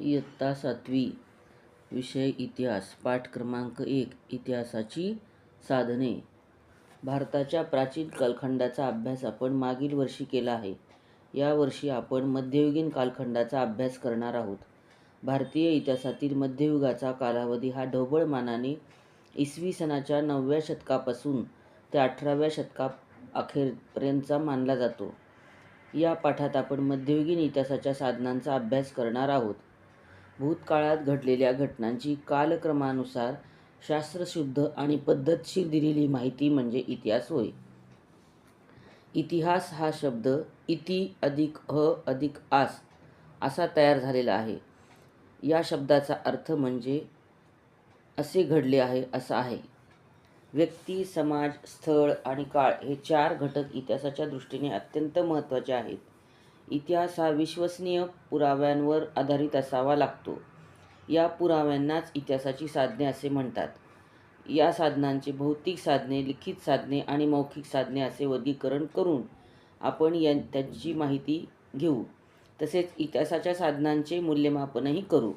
इयत्ता सातवी विषय इतिहास पाठ क्रमांक एक इतिहासाची साधने. भारताच्या प्राचीन कालखंडाचा अभ्यास आपण मागील वर्षी केला आहे. या वर्षी आपण मध्ययुगीन कालखंडाचा अभ्यास करणार आहोत. भारतीय इतिहासातील मध्ययुगाचा कालावधी हा ढोबळ मानाने इसवी सनाच्या नवव्या शतकापासून ते अठराव्या शतका अखेरपर्यंतचा मानला जातो. या पाठात आपण मध्ययुगीन इतिहासाच्या साधनांचा अभ्यास करणार आहोत. भूतकाळात घडलेल्या घटनांची कालक्रमानुसार शास्त्रशुद्ध आणि पद्धतशीर दिलेली माहिती म्हणजे इतिहास होय. इतिहास हा शब्द इति अधिक ह अधिक आस असा तयार झालेला आहे. या शब्दाचा अर्थ म्हणजे असे घडले आहे असा आहे. व्यक्ती समाज स्थळ आणि काळ हे चार घटक इतिहासाच्या दृष्टीने अत्यंत महत्त्वाचे आहेत. इतिहास हा विश्वसनीय पुराव्यांवर आधारित असावा लागतो. या पुराव्यांनाच इतिहासाची साधने असे म्हणतात. या साधनांचे भौतिक साधने लिखित साधने आणि मौखिक साधने असे वर्गीकरण करून आपण या त्यांची माहिती घेऊ. तसेच इतिहासाच्या साधनांचे मूल्यमापनही करू.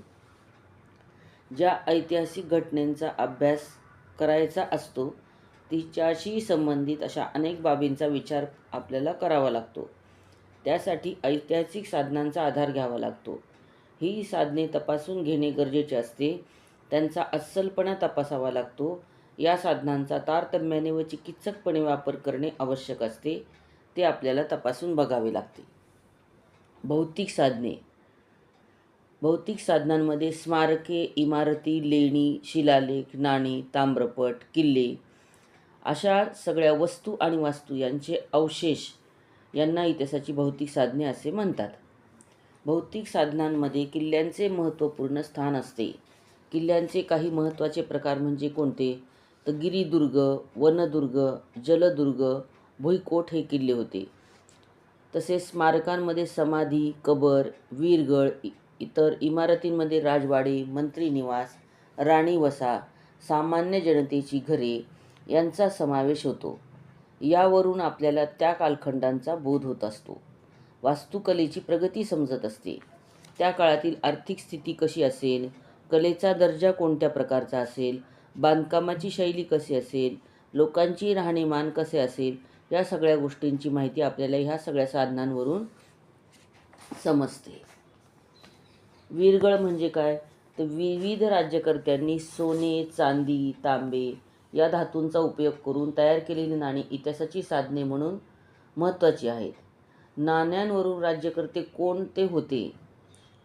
ज्या ऐतिहासिक घटनेचा अभ्यास करायचा असतो तिच्याशी संबंधित अशा अनेक बाबींचा विचार आपल्याला करावा लागतो. त्यासाठी ऐतिहासिक साधनांचा आधार घ्यावा लागतो. ही साधने तपासून घेणे गरजेचे असते. त्यांचा अस्सलपणा तपासावा लागतो. या साधनांचा तारतम्याने व चिकित्सकपणे वापर करणे आवश्यक असते. ते आपल्याला तपासून बघावे लागते. भौतिक साधने. भौतिक साधनांमध्ये स्मारके इमारती लेणी शिलालेख नाणी ताम्रपट किल्ले अशा सगळ्या वस्तू आणि वास्तू यांचे अवशेष यांना इतिहासाची भौतिक साधने असे म्हणतात. भौतिक साधनांमध्ये किल्ल्यांचे महत्त्वपूर्ण स्थान असते. किल्ल्यांचे काही महत्त्वाचे प्रकार म्हणजे कोणते? तर गिरिदुर्ग वनदुर्ग जलदुर्ग भुईकोट हे किल्ले होते. तसेच स्मारकांमध्ये समाधी कबर वीरगळ इतर इमारतींमध्ये राजवाडे मंत्री निवास राणी वसा सामान्य जनतेची घरे यांचा समावेश होतो. यावरून आपल्याला त्या कालखंडांचा बोध होत असतो. वास्तुकलेची प्रगती समजत असते. त्या काळातील आर्थिक स्थिती कशी असेल? कलेचा दर्जा कोणत्या प्रकारचा असेल? बांधकामाची शैली कशी असेल? लोकांची राहणीमान कसे असेल? या सगळ्या गोष्टींची माहिती आपल्याला ह्या सगळ्या साधनांवरून समजते. वीरगळ म्हणजे काय? तर विविध राज्यकर्त्यांनी सोने चांदी तांबे या धातूंचा उपयोग करून तयार केलेली नाणी इतिहासाची साधने म्हणून महत्त्वाची आहेत. नाण्यांवरून राज्यकर्ते कोणते होते?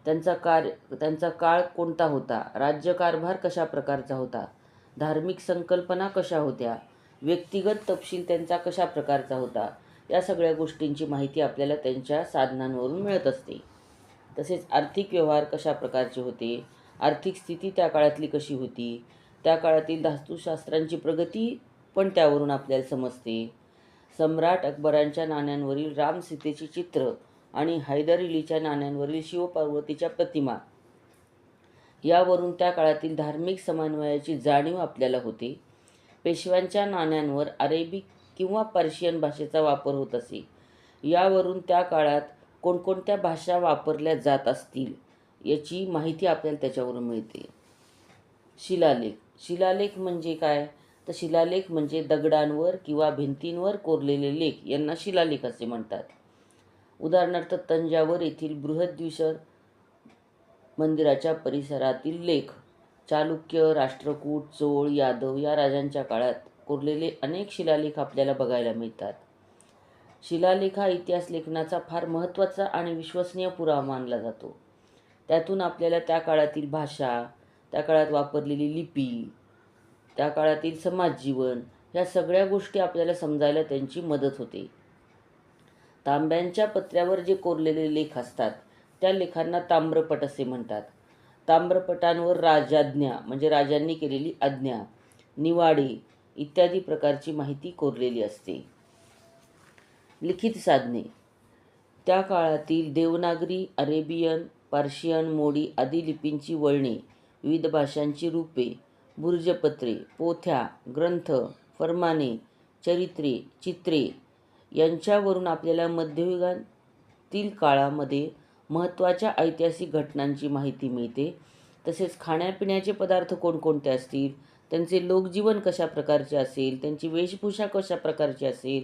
त्यांचा कार्य त्यांचा काळ कोणता होता? राज्यकारभार कशा प्रकारचा होता? धार्मिक संकल्पना कशा होत्या? व्यक्तिगत तपशील त्यांचा कशा प्रकारचा होता? या सगळ्या गोष्टींची माहिती आपल्याला त्यांच्या साधनांवरून मिळत असते. तसेच आर्थिक व्यवहार कशा प्रकारचे होते? आर्थिक स्थिती त्या काळातली कशी होती? त्या काळातील धातुशास्त्रांची प्रगती पण त्यावरून आपल्याला समजते. सम्राट अकबरांच्या नाण्यांवरील रामसीतेची चित्र आणि हैदर अलीच्या नाण्यांवरील शिवपार्वतीच्या प्रतिमा यावरून त्या काळातील धार्मिक समन्वयाची जाणीव आपल्याला होते. पेशव्यांच्या नाण्यांवर अरेबिक किंवा पर्शियन भाषेचा वापर होत असे. यावरून त्या काळात कोणकोणत्या भाषा वापरल्या जात असतील याची माहिती आपल्याला त्याच्यावरून मिळते. शिलालेख शिलालेख म्हणजे काय? तर शिलालेख म्हणजे दगडांवर किंवा भिंतींवर कोरलेले लेख यांना शिलालेख असे म्हणतात. उदाहरणार्थ तंजावर येथील बृहद्वीश्वर मंदिराच्या परिसरातील लेख चालुक्य राष्ट्रकूट चोळ यादव या राजांच्या काळात कोरलेले अनेक शिलालेख आपल्याला बघायला मिळतात. शिलालेख हा इतिहास लेखनाचा फार महत्त्वाचा आणि विश्वसनीय पुरावा मानला जातो. त्यातून आपल्याला त्या काळातील भाषा त्या काळात वापरलेली लिपी त्या काळातील समाजजीवन ह्या सगळ्या गोष्टी आपल्याला समजायला त्यांची मदत होते. तांब्यांच्या पत्र्यावर जे कोरलेले लेख असतात त्या लेखांना ताम्रपट असे म्हणतात. ताम्रपटांवर राजाज्ञा म्हणजे राजांनी केलेली आज्ञा निवाडे इत्यादी प्रकारची माहिती कोरलेली असते. लिखित साधने. त्या काळातील देवनागरी अरेबियन पार्शियन मोडी आदी लिपींची वळणे विविध भाषांची रूपे भुर्जपत्रे पोथ्या ग्रंथ फरमाने चरित्रे चित्रे यांच्यावरून आपल्याला मध्ययुगातील काळामध्ये महत्त्वाच्या ऐतिहासिक घटनांची माहिती मिळते. तसेच खाण्यापिण्याचे पदार्थ कोणकोणते असतील त्यांचे लोकजीवन कशा प्रकारचे असेल त्यांची वेशभूषा कशा प्रकारची असेल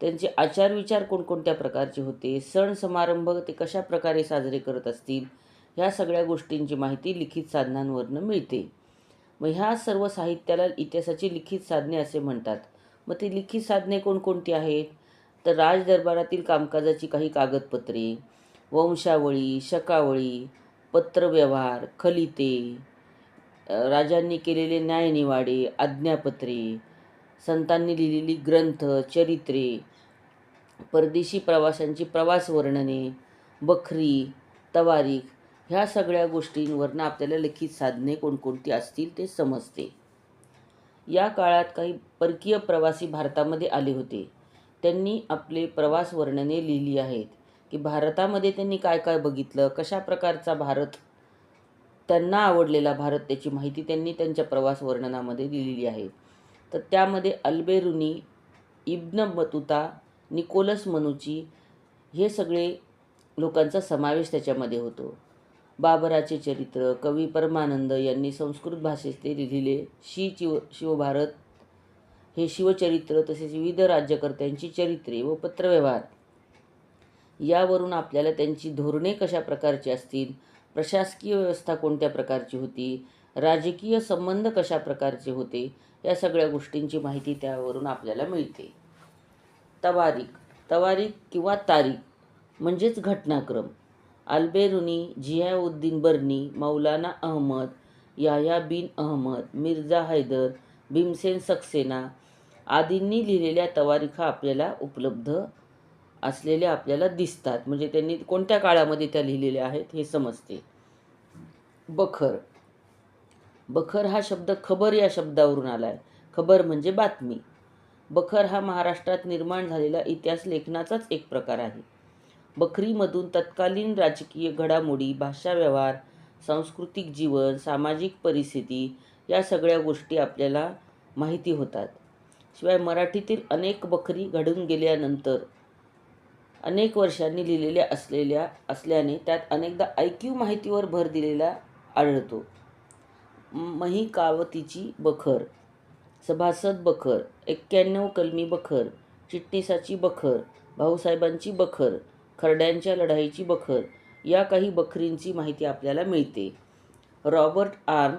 त्यांचे आचारविचार कोणकोणत्या प्रकारचे होते सण समारंभ ते कशा प्रकारे साजरे करत असतील ह्या सगळ्या गोष्टींची माहिती लिखित साधनांवरनं मिळते. मग ह्या सर्व साहित्याला इतिहासाची लिखित साधने असे म्हणतात. मग ती लिखित साधने कोणकोणती आहेत? तर राजदरबारातील कामकाजाची काही कागदपत्रे वंशावळी शकावळी पत्रव्यवहार खलिते राजांनी केलेले न्यायनिवाडे आज्ञापत्रे संतांनी लिहिलेली ग्रंथ चरित्रे परदेशी प्रवाशांची प्रवास वर्णने बखरी तवारीख ह्या सगळ्या गोष्टींवरनं आपल्याला लिखित साधने कोणकोणती असतील ते समजते. या काळात काही परकीय प्रवासी भारतामध्ये आले होते. त्यांनी आपले प्रवास वर्णने लिहिली आहेत की भारतामध्ये त्यांनी काय काय बघितलं कशा प्रकारचा भारत त्यांना आवडलेला भारत त्याची माहिती त्यांनी त्यांच्या प्रवास वर्णनामध्ये दिलेली आहे. तर त्यामध्ये अल्बेरुनी इब्न बतुता निकोलस मनुची हे सगळे लोकांचा समावेश त्याच्यामध्ये होतो. बाबराचे चरित्र कवी परमानंद यांनी संस्कृत भाषेत ते लिहिले. शी शिव शिवभारत हे शिवचरित्र तसेच विविध राज्यकर्त्यांची चरित्रे व पत्रव्यवहार. यावरून आपल्याला त्यांची धोरणे कशा प्रकारची असतील प्रशासकीय व्यवस्था कोणत्या प्रकारची होती राजकीय संबंध कशा प्रकारचे होते या सगळ्या गोष्टींची माहिती त्यावरून आपल्याला मिळते. तवारीख तवारीख किंवा तारीख म्हणजेच घटनाक्रम. अल्बेरुनी जियाउद्दीन बर्नी मौलाना अहमद याया बिन अहमद मिर्झा हैदर भीमसेन सक्सेना आदींनी लिहिलेल्या तवारीखा आपल्याला उपलब्ध असलेल्या आपल्याला दिसतात. म्हणजे त्यांनी कोणत्या काळामध्ये त्या लिहिलेल्या आहेत हे समजते. बखर. बखर हा शब्द खबर या शब्दावरून आला आहे खबर म्हणजे बातमी. बखर हा महाराष्ट्रात निर्माण झालेला इतिहास लेखनाचाच एक प्रकार आहे. बखरीमधून तत्कालीन राजकीय घडामोडी भाषा व्यवहार सांस्कृतिक जीवन सामाजिक परिस्थिती या सगळ्या गोष्टी आपल्याला माहिती होतात. शिवाय मराठीतील अनेक बखरी घडून गेल्यानंतर अनेक वर्षांनी लिहिलेल्या असलेल्या असल्याने त्यात अनेकदा ऐकीव माहितीवर भर दिलेला आढळतो. मही कावतीची बखर सभासद बखर एक्क्याण्णव कलमी बखर चिटणीसाची बखर भाऊसाहेबांची बखर खरड्यांच्या लढाईची बखर या काही बखरींची माहिती आपल्याला मिळते. Robert Orme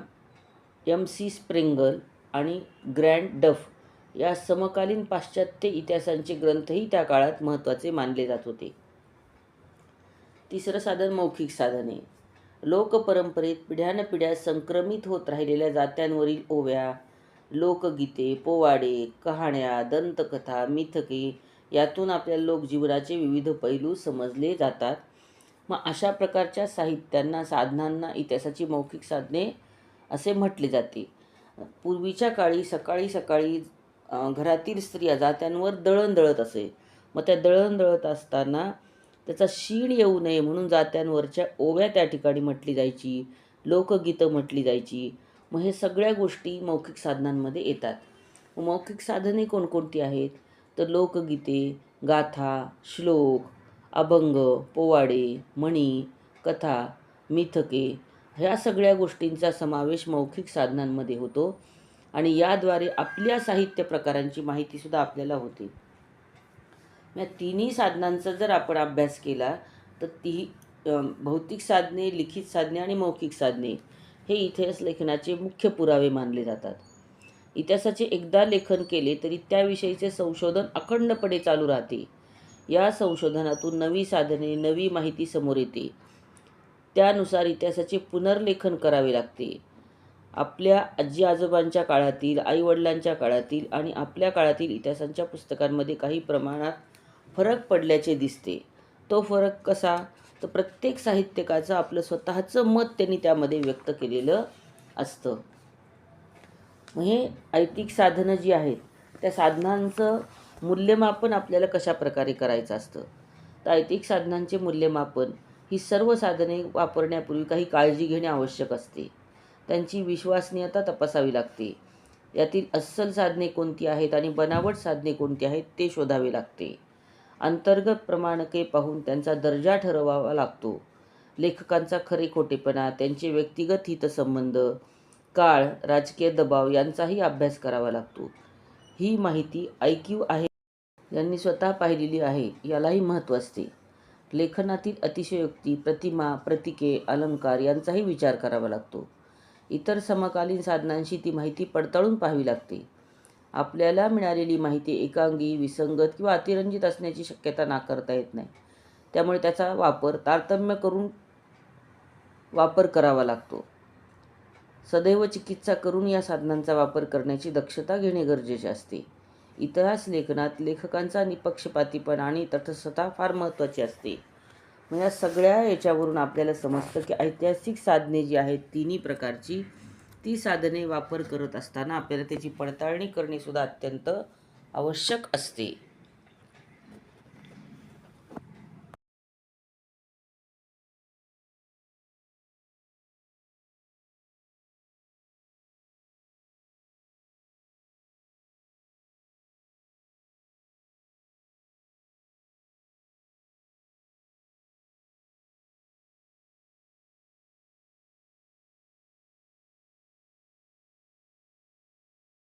M C Sprengel आणि ग्रँड डफ या समकालीन पाश्चात्य इतिहासांचे ग्रंथही त्या काळात महत्त्वाचे मानले जात होते. तिसरं साधन मौखिक साधने. लोकपरंपरेत पिढ्यानपिढ्या संक्रमित होत राहिलेल्या जात्यांवरील ओव्या लोकगीते पोवाडे कहाण्या दंतकथा मिथके यातून आपल्या लोकजीवनाचे विविध पैलू समजले जातात. मग अशा प्रकारच्या साहित्यांना साधनांना इतिहासाची मौखिक साधने असे म्हटले जाते. पूर्वीच्या काळी सकाळी सकाळी घरातील स्त्रिया जात्यांवर दळण दळत असे. मग त्या दळण दळत असताना त्याचा शीण येऊ नये म्हणून जात्यांवरच्या ओव्या त्या ठिकाणी म्हटली जायची लोकगीतं म्हटली जायची. मग हे सगळ्या गोष्टी मौखिक साधनांमध्ये येतात. मौखिक साधने कोणकोणती आहेत? तर लोकगीते गाथा श्लोक अभंग पोवाडे म्हणी कथा मिथके ह्या सगळ्या गोष्टींचा समावेश मौखिक साधनांमध्ये होतो आणि याद्वारे आपल्या साहित्य प्रकारांची माहितीसुद्धा आपल्याला होते. या तिन्ही साधनांचा जर आपण अभ्यास केला तर ती भौतिक साधने लिखित साधने आणि मौखिक साधने हे इतिहास लेखनाचे मुख्य पुरावे मानले जातात. इतिहासाचे एकदा लेखन केले तरी त्याविषयीचे संशोधन अखंडपणे चालू राहते. या संशोधनातून नवी साधने नवी माहिती समोर येते. त्यानुसार इतिहासाचे पुनर्लेखन करावे लागते. आपल्या आजी आजोबांच्या काळातील आईवडिलांच्या काळातील आणि आपल्या काळातील इतिहासांच्या पुस्तकांमध्ये काही प्रमाणात फरक पडल्याचे दिसते. तो फरक कसा? तर प्रत्येक साहित्यकाचं आपलं स्वतःचं मत त्यांनी त्यामध्ये व्यक्त केलेलं असतं. हे ऐतिक साधनं जी आहेत त्या साधनांचं मूल्यमापन आपल्याला कशा प्रकारे करायचं असतं? तर ऐतिक साधनांचे मूल्यमापन ही सर्व साधने वापरण्यापूर्वी काही काळजी घेणे आवश्यक असते. त्यांची विश्वसनीयता तपासावी लागते. यातील अस्सल साधने कोणती आहेत आणि बनावट साधने कोणती आहेत ते शोधावे लागते. अंतर्गत प्रमाणके पाहून त्यांचा दर्जा ठरवावा लागतो. लेखकांचा खरे खोटेपणा त्यांचे व्यक्तिगत हितसंबंध काळ राजकीय दबाव यांचाही अभ्यास करावा लागतो. ही माहिती ऐकीव आहे. यांनी स्वतः पाहिलेली आहे यालाही महत्त्व असते. लेखनातील अतिशयोक्ती प्रतिमा प्रतीके अलंकार यांचाही विचार करावा लागतो. इतर समकालीन साधनांशी ती माहिती पडताळून पाहावी लागते. आपल्याला मिळालेली माहिती एकांगी विसंगत किंवा अतिरंजित असण्याची शक्यता नाकारता येत नाही. त्यामुळे त्याचा वापर तारतम्य करून वापर करावा लागतो. सदैव चिकित्सा करून या साधनांचा वापर करण्याची दक्षता घेणे गरजेचे असते. इतिहास लेखनात लेखकांचा निपक्षपातीपणा आणि तटस्थता फार महत्त्वाची असते. मग या सगळ्या याच्यावरून आपल्याला समजतं की ऐतिहासिक साधने जी आहेत तिन्ही प्रकारची ती साधने वापर करत असताना आपल्याला त्याची पडताळणी करणेसुद्धा अत्यंत आवश्यक असते.